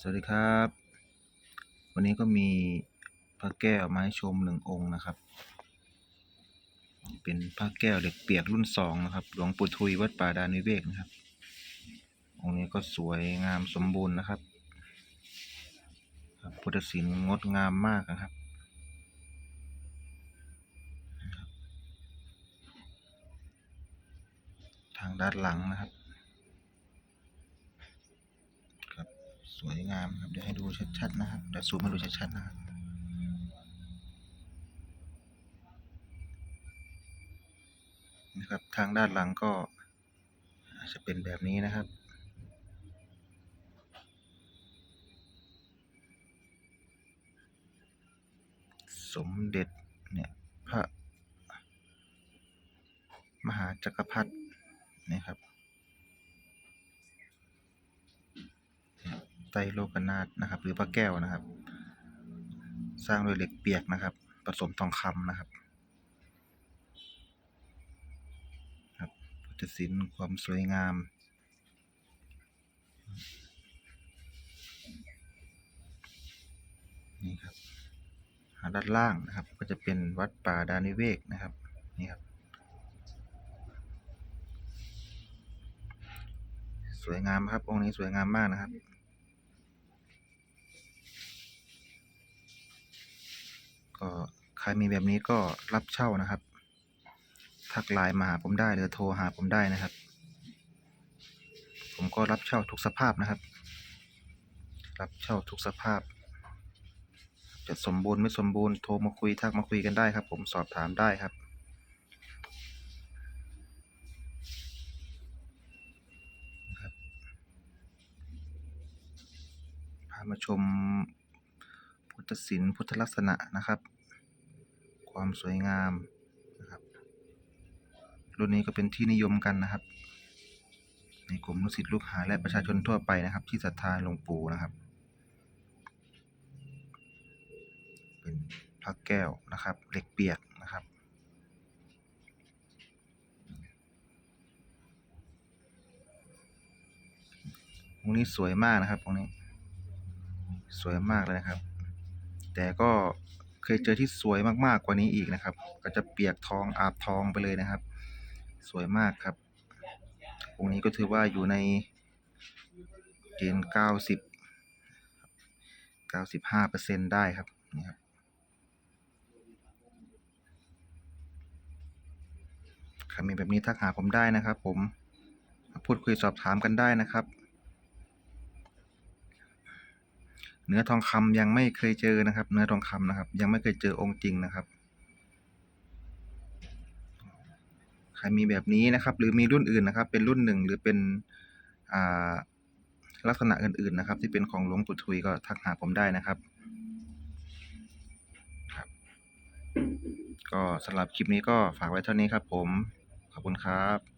สวัสดีครับ วันนี้ก็มีพระแก้วมาให้ชมหนึ่งองค์นะครับ เป็นพระแก้วเหล็กเปียกรุ่นสองนะครับ หลวงปู่ทุยวัดป่าดานิเวกนะครับ องค์นี้ก็สวยงามสมบูรณ์นะครับครับพุทธศิลป์งดงามมากนะครับทางด้านหลังนะครับ สวยงามครับเดี๋ยวให้ดูชัดๆนะครับเดี๋ยวซูมมาดูชัดๆนะครับนะครับทางด้านหลังก็จะเป็นแบบนี้นะครับ สมเด็จเนี่ยพระมหาจักรพรรดินะครับ ไตรโลกนาถนะครับ หรือพระแก้วนะครับ สร้างด้วยเหล็กเปียกนะครับ ผสมทองคำนะครับครับพุทธศิลป์ความสวยงามนี่ครับหาด้านล่างนะครับ ก็จะเป็นวัดป่าดานิเวกนะครับนี่ครับ สวยงามครับองค์นี้สวยงามมากนะครับ รมีแบบนี้ก็รับเช่านะครับ ทักไลน์มาหาผมได้หรือโทรหาผมได้นะครับ ผมก็รับเช่าทุกสภาพนะครับ รับเช่าทุกสภาพ จะสมบูรณ์ไม่สมบูรณ์โทรมาคุยทักมาคุยกันได้ครับ ผมสอบถามได้ครับพามาชมพุทธศิลป์พุทธลักษณะนะครับ ความสวยงามนะครับ รุ่นนี้ก็เป็นที่นิยมกันนะครับ ในกลุ่มลูกศิษย์ลูกหาและประชาชนทั่วไปนะครับ ที่ศรัทธาหลวงปู่นะครับ เป็นพระแก้วนะครับเหล็กเปียกนะครับองค์นี้สวยมากนะครับองค์นี้ สวยมากเลยนะครับ แต่ก็ เคยเจอที่สวยมากๆกว่านี้อีกนะครับ ก็จะเปียกทองอาบทองไปเลยนะครับ สวยมากครับองค์นี้ก็ถือว่าอยู่ในเกณฑ์เก้าสิบเก้าสิบห้าเปอร์เซ็นได้ครับนี่ครับครมีแบบนี้ทักหาผมได้นะครับ ผมพูดคุยสอบถามกันได้นะครับ เนื้อทองคำยังไม่เคยเจอนะครับ เนื้อทองคำนะครับ ยังไม่เคยเจอองค์จริงนะครับ ใครมีแบบนี้นะครับ หรือมีรุ่นอื่นนะครับ เป็นรุ่นหนึ่งหรือเป็นลักษณะอื่นๆนะครับ ที่เป็นของหลวงปู่ทุยก็ทักหาผมได้นะครับครับ ก็สำหรับคลิปนี้ก็ฝากไว้เท่านี้ครับ ผมขอบคุณครับ